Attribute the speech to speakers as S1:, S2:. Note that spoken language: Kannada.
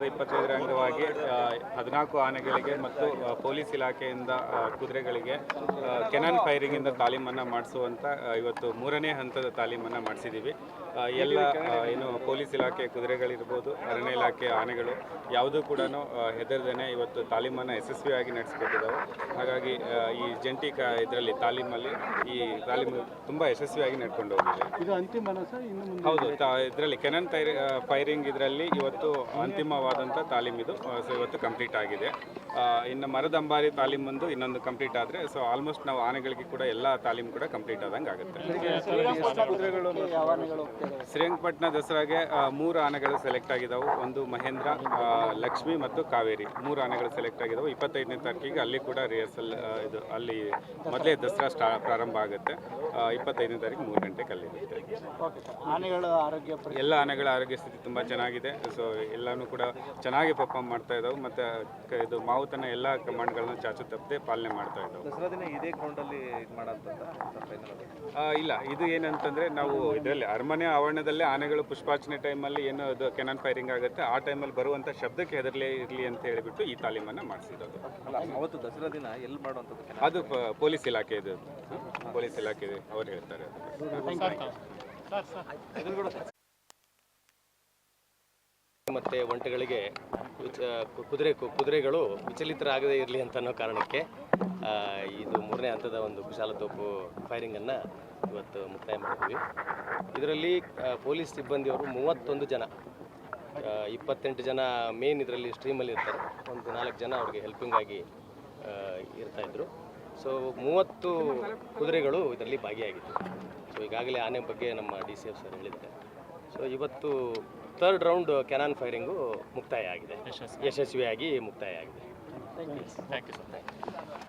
S1: ಇಪ್ಪತ್ತೈದರ ಅಂಗವಾಗಿ ಹದಿನಾಲ್ಕು ಆನೆಗಳಿಗೆ ಮತ್ತು ಪೊಲೀಸ್ ಇಲಾಖೆಯಿಂದ ಕುದುರೆಗಳಿಗೆ ಕೆನನ್ ಕೆನಾನ್ ಫೈರಿಂಗಿಂದ ತಾಲೀಮನ್ನು ಮಾಡಿಸುವಂಥ ಇವತ್ತು ಮೂರನೇ ಹಂತದ ತಾಲೀಮನ್ನು ಮಾಡಿಸಿದ್ದೀವಿ ಎಲ್ಲ ಏನು ಪೊಲೀಸ್ ಇಲಾಖೆ ಕುದುರೆಗಳಿರ್ಬೋದು ಅರಣ್ಯ ಇಲಾಖೆ ಆನೆಗಳು ಯಾವುದೂ ಕೂಡ ಹೆದರ್ದೇನೆ ಇವತ್ತು ತಾಲೀಮನ್ನು ಯಶಸ್ವಿಯಾಗಿ ನಡೆಸಿಕೊಟ್ಟಿದ್ದಾವೆ ಹಾಗಾಗಿ ಈ ಜಂಟಿ ಕ ಇದರಲ್ಲಿ ತಾಲೀಮಲ್ಲಿ ಈ ತಾಲೀಮು ತುಂಬ ಯಶಸ್ವಿಯಾಗಿ ನಡ್ಕೊಂಡು ಹೋಗಿದೆ. ಹೌದು ಇದರಲ್ಲಿ ಕೆನನ್ ಫೈರಿಂಗ್ ಇದರಲ್ಲಿ ಇವತ್ತು ಅಂತಿಮವಾದಂಥ ತಾಲೀಮ್ ಇದು. ಸೊ ಇವತ್ತು ಕಂಪ್ಲೀಟ್ ಆಗಿದೆ. ಇನ್ನು ಮರದಂಬಾರಿ ತಾಲೀಮ್ ಒಂದು ಇನ್ನೊಂದು ಕಂಪ್ಲೀಟ್ ಆದರೆ ಸೊ ಆಲ್ಮೋಸ್ಟ್ ನಾವು ಆನೆಗಳಿಗೆ ಕೂಡ ಎಲ್ಲ ತಾಲೀಮ್ ಕೂಡ ಕಂಪ್ಲೀಟ್ ಆದಂಗೆ ಆಗುತ್ತೆ. ಶ್ರೀರಂಗಪಟ್ಟಣ ದಸರಾಗೆ ಮೂರು ಆನೆಗಳು ಸೆಲೆಕ್ಟ್ ಆಗಿದ್ದಾವೆ ಒಂದು ಮಹೇಂದ್ರ ಲಕ್ಷ್ಮಿ ಮತ್ತು ಕಾವೇರಿ. ಮೂರು ಆನೆಗಳು ಸೆಲೆಕ್ಟ್ ಆಗಿದ್ದಾವೆ ಇಪ್ಪತ್ತೈದನೇ ತಾರೀಕಿಗೆ ಅಲ್ಲಿ ಕೂಡ ರಿಹರ್ಸಲ್ ಇದು ಅಲ್ಲಿ ಮೊದಲೇ ದಸರಾ ಸ್ಟಾ ಪ್ರಾರಂಭ ಆಗುತ್ತೆ. ಇಪ್ಪತ್ತೈದನೇ ತಾರೀಕು ಮೂರು ಗಂಟೆಗೆ ಅಲ್ಲಿರುತ್ತೆ
S2: ಆನೆಗಳ ಆರೋಗ್ಯ
S1: ಎಲ್ಲ ಆನೆಗಳ ಆರೋಗ್ಯ ಸ್ಥಿತಿ ತುಂಬ ಚೆನ್ನಾಗಿದೆ. ಸೊ ಎಲ್ಲನೂ ಕೂಡ ಚೆನ್ನಾಗಿ ಪರ್ಫಾರ್ಮ್ ಮಾಡ್ತಾ ಇದ್ದಾವೆ ಮತ್ತು ಕ- ಇದು ಮಾವುತನ ಎಲ್ಲ ಕಮಾಂಡ್ಗಳನ್ನ ಚಾಚು ತಪ್ಪದೆ ಪಾಲನೆ ಮಾಡ್ತಾ ಇದ್ದಾವೆ.
S3: ದಸರಾ ದಿನ ಇದೇ ಗ್ರೌಂಡಲ್ಲಿ
S1: ಇಲ್ಲ ಇದು ಏನಂತಂದ್ರೆ ನಾವು ಇದರಲ್ಲಿ ಅರಮನೆ ಆವರಣದಲ್ಲಿ ಆನೆಗಳು ಪುಷ್ಪಾರ್ಚನೆ ಟೈಮಲ್ಲಿ ಏನು ಅದು ಕೆನಾನ್ ಫೈರಿಂಗ್ ಆಗುತ್ತೆ ಆ ಟೈಮಲ್ಲಿ ಬರುವಂಥ ಶಬ್ದಕ್ಕೆ ಹೆದರಲೇ ಇರಲಿ ಅಂತ ಹೇಳಿಬಿಟ್ಟು ಈ ತಾಲೀಮನ್ನು
S3: ಮಾಡಿಸಿದ್ದು ಅವತ್ತು ದಸರಾ ದಿನ ಎಲ್ಲಿ ಮಾಡುವಂಥದ್ದು
S1: ಅದು ಪೊಲೀಸ್ ಇಲಾಖೆ ಇದು ಪೊಲೀಸ್ ಇಲಾಖೆ ಅವ್ರು ಹೇಳ್ತಾರೆ
S4: ಮತ್ತು ಒಂಟೆಗಳಿಗೆ ಕುದುರೆ ಕುದುರೆಗಳು ವಿಚಲಿತರಾಗದೇ ಇರಲಿ ಅಂತ ಅನ್ನೋ ಕಾರಣಕ್ಕೆ ಇದು ಮೂರನೇ ಹಂತದ ಒಂದು ಕುಶಾಲ ತೋಪು ಫೈರಿಂಗನ್ನು ಇವತ್ತು ಮುಕ್ತಾಯ ಮಾಡಿದ್ವಿ. ಇದರಲ್ಲಿ ಪೊಲೀಸ್ ಸಿಬ್ಬಂದಿಯವರು ಮೂವತ್ತೊಂದು ಜನ ಇಪ್ಪತ್ತೆಂಟು ಜನ ಮೇನ್ ಇದರಲ್ಲಿ ಸ್ಟ್ರೀಮಲ್ಲಿ ಇರ್ತಾರೆ. ಒಂದು ನಾಲ್ಕು ಜನ ಅವ್ರಿಗೆ ಹೆಲ್ಪಿಂಗ್ ಆಗಿ ಇರ್ತಾಯಿದ್ರು ಸೊ, ಮೂವತ್ತು ಕುದುರೆಗಳು ಇದರಲ್ಲಿ ಭಾಗಿಯಾಗಿತ್ತು. ಸೊ, ಈಗಾಗಲೇ ಆನೆ ಬಗ್ಗೆ ನಮ್ಮ ಡಿ ಸಿ ಎಫ್ ಸರ್ ಹೇಳಿದ್ದಾರೆ. ಸೊ, ಇವತ್ತು ಥರ್ಡ್ ರೌಂಡ್ ಕ್ಯಾನಾನ್ ಫೈರಿಂಗು ಮುಕ್ತಾಯ ಆಗಿದೆ. ಯಶಸ್ವಿಯಾಗಿ ಮುಕ್ತಾಯ ಆಗಿದೆ.
S2: Thank you